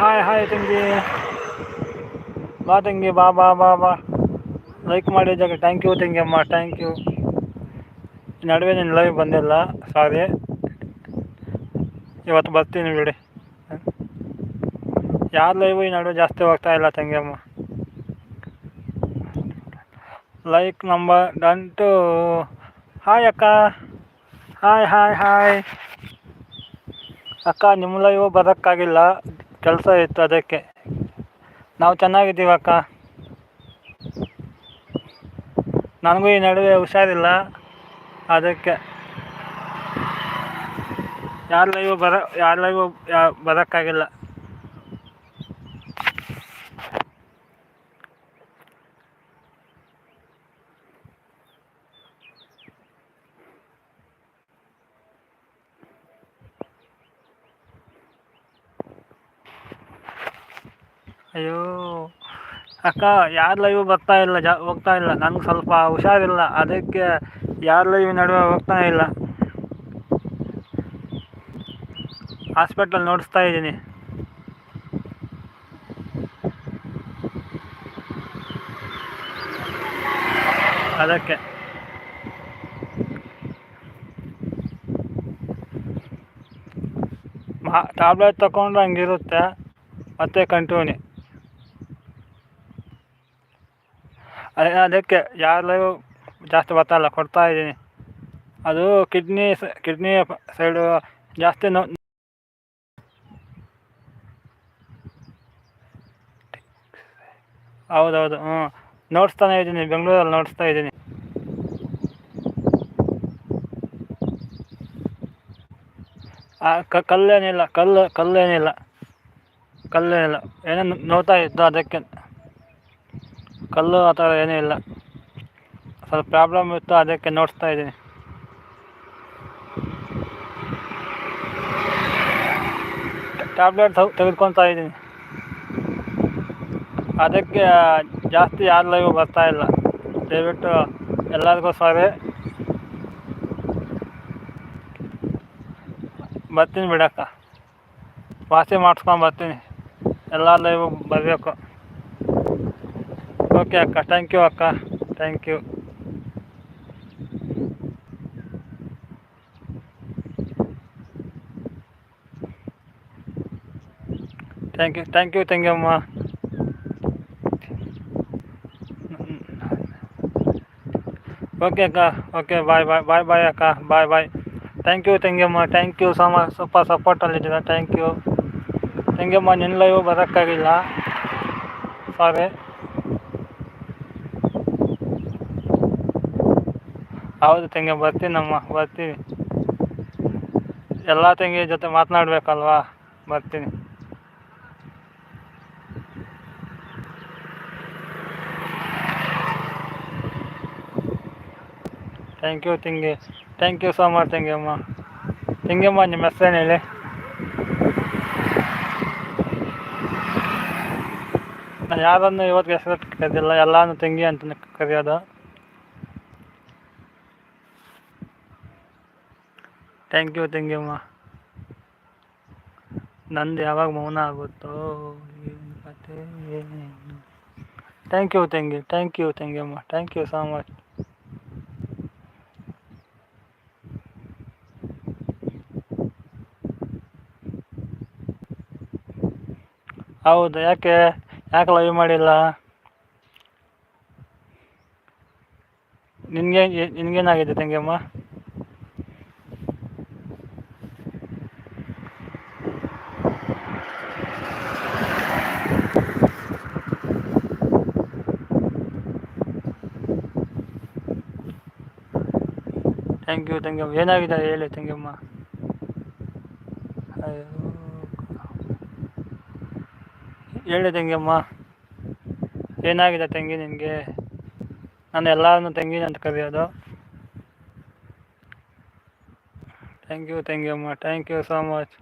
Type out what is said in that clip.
Hi hi ತಂಗಿ. ಬಾ ತಂಗಿ, ಬಾ ಬಾ ಬಾ ಬಾ. ಲೈಕ್ ಮಾಡಿದ್ದಕ್ಕೆ ಥ್ಯಾಂಕ್ ಯು ತಂಗಿ ಅಮ್ಮ. ಥ್ಯಾಂಕ್ ಯು ನಡುವೆ ನಿನ್ನ ಲೈವ್ ಬಂದಿಲ್ಲ. ಸಾರಿ ಇವತ್ತು ಬರ್ತೀನಿ ಬಿಡಿ. ಯಾರು ಲೈವು ಈ ನಡುವೆ ಜಾಸ್ತಿ ಹೋಗ್ತಾ ಇಲ್ಲ ತಂಗಿ ಅಮ್ಮ? ಲೈಕ್ ನಂಬರ್ ಡಂಟು ಹಾಯ್ ಅಕ್ಕ. ಹಾಯ್ ಹಾಯ್ ಹಾಯ್ ಅಕ್ಕ ನಿಮ್ಮ ಲೈವು ಬರೋಕ್ಕಾಗಿಲ್ಲ ಕೆಲಸ ಇತ್ತು ಅದಕ್ಕೆ. ನಾವು ಚೆನ್ನಾಗಿದ್ದೀವಿ ಅಕ್ಕ. ನನಗೂ ಈ ನಡುವೆ ಹುಷಾರಿಲ್ಲ. ಅದಕ್ಕೆ ಯಾರ ಲೈವ್ ಬರ ಯಾರ ಲೈವ್ ಬರೋಕ್ಕಾಗಿಲ್ಲ. ಅಯ್ಯೋ. ಅಕ್ಕ, ಯಾರ ಲೈವ್ ಬರ್ತಾ ಇಲ್ಲ, ಜಾ, ಹೋಗ್ತಾ ಇಲ್ಲ. ನನಗೆ ಸ್ವಲ್ಪ ಹುಷಾರಿಲ್ಲ. ಅದಕ್ಕೆ ಯಾರ ಲೈವ್ ನಡುವೆ ಹೋಗ್ತಾ ಇಲ್ಲ. ಹಾಸ್ಪಿಟ್ಲಲ್ಲಿ ನೋಡಿಸ್ತಾ ಇದ್ದೀನಿ. ಅದಕ್ಕೆ. ಮಾ ಟ್ಯಾಬ್ಲೆಟ್ ತಗೊಂಡ್ರೆ ಹಂಗಿರುತ್ತೆ. ಮತ್ತೆ ಕಂಟಿನ್ಯೂ ಅದೇ ಅದಕ್ಕೆ ಯಾರು ಜಾಸ್ತಿ ಬರ್ತಾಯಿಲ್ಲ ಕೊಡ್ತಾ ಇದ್ದೀನಿ. ಅದು ಕಿಡ್ನಿ ಕಿಡ್ನಿ ಸೈಡು ಜಾಸ್ತಿ ನೋ ಹೌದೌದು, ಹ್ಞೂ. ನೋಡಿಸ್ತಾನೆ ಇದ್ದೀನಿ, ಬೆಂಗಳೂರಲ್ಲಿ ನೋಡಿಸ್ತಾ ಇದ್ದೀನಿ. ಕಲ್ಲೇನಿಲ್ಲ, ಕಲ್ಲು, ಕಲ್ಲೇನಿಲ್ಲ. ಕಲ್ಲೇನಿಲ್ಲ. ಏನೇನು ನೋಡ್ತಾ ಇತ್ತು ಅದಕ್ಕೆ. ಕಲ್ಲು ಆ ಥರ ಏನೂ ಇಲ್ಲ. ಸ್ವಲ್ಪ ಪ್ರಾಬ್ಲಮ್ ಇತ್ತು, ಅದಕ್ಕೆ ನೋಡಿಸ್ತಾ ಇದ್ದೀನಿ. ಟ್ಯಾಬ್ಲೆಟ್ ತೆಗೆದುಕೊತಾ ಇದ್ದೀನಿ. ಅದಕ್ಕೆ ಜಾಸ್ತಿ ಯಾರ ಲೈವ್ ಬರ್ತಾ ಇಲ್ಲ. ದಯವಿಟ್ಟು ಎಲ್ಲರಿಗೂ ಸಾರಿ ಬರ್ತೀನಿ ಬಿಡಕ್ಕ. ವಾಸಿ ಮಾಡಿಸ್ಕೊಂಡು ಬರ್ತೀನಿ. ಎಲ್ಲ ಲೈವ್ ಬರಬೇಕು. ಓಕೆ ಅಕ್ಕ ಥ್ಯಾಂಕ್ ಯು ಅಕ್ಕ thank you thank you thank you ತಂಗಿಯಮ್ಮ okay ಅಕ್ಕ okay bye bye bye bye ಅಕ್ಕ ಬಾಯ್ ಬಾಯ್ ಥ್ಯಾಂಕ್ ಯು ತಂಗಿಯಮ್ಮ ಥ್ಯಾಂಕ್ ಯು ಸಮ ಸ್ವಲ್ಪ ಸಪೋರ್ಟಲ್ಲಿದ್ದೀರ ಥ್ಯಾಂಕ್ ಯು ತಂಗಿಯಮ್ಮ ನಿನ್ನ ಲೈವ್ ಬರೋಕ್ಕಾಗಿಲ್ಲ। ಸಾರಿ ಹೌದು ತಂಗಿ ಬರ್ತೀನಮ್ಮ ಬರ್ತೀನಿ. ಎಲ್ಲ ತಂಗಿ ಜೊತೆ ಮಾತನಾಡ್ಬೇಕಲ್ವಾ? ಬರ್ತೀನಿ. ಥ್ಯಾಂಕ್ ಯು ತಿಂಗಿ. ಥ್ಯಾಂಕ್ ಯು ಸೋ ಮಚ್ ತಿಂಗಮ್ಮ ತಿಂಗಮ್ಮ ನಿಮ್ಮ ಹೆಸರೇನು ಹೇಳಿ? ನಾನು ಯಾರನ್ನು ಇವತ್ತು ಹೆಸರು ಕರೆದಿಲ್ಲ ಎಲ್ಲಾನು ತಂಗಿ ಅಂತ ಕರೆಯೋದು. ಥ್ಯಾಂಕ್ ಯು ಥ್ಯಾಂಕ್ ಯು ತಂಗಿಯಮ್ಮ ನಂದು ಯಾವಾಗ ಮೌನ ಆಗುತ್ತೋ ಏನು ಕತೆ ಏನು. ಥ್ಯಾಂಕ್ ಯು ತಂಗಿ ಥ್ಯಾಂಕ್ ಯು ತಂಗಿಯಮ್ಮ ಥ್ಯಾಂಕ್ ಯು ಸೋ ಮಚ್ ಹೌದು, ಯಾಕೆ ಯಾಕೆ ಲೈವ್ ಮಾಡಿಲ್ಲ? ನಿನಗೆ, ನಿನಗೇನಾಗಿದೆ ತಂಗಿಯಮ್ಮ ಥ್ಯಾಂಕ್ ಯು ತಂಗಿಯಮ್ಮ ಏನಾಗಿದೆ ಹೇಳಿ ತಂಗಿಯಮ್ಮ ಅಯ್ಯೋ ಹೇಳಿ ತಂಗಿಯಮ್ಮ ಏನಾಗಿದೆ ತಂಗಿ ನಿನಗೆ ನಾನು ಎಲ್ಲರನ್ನು ತಂಗಿ ಅಂತ ಕರೆಯೋದು ಥ್ಯಾಂಕ್ ಯು ತಂಗಿಯಮ್ಮ ಥ್ಯಾಂಕ್ ಯು ಸೋ ಮಚ್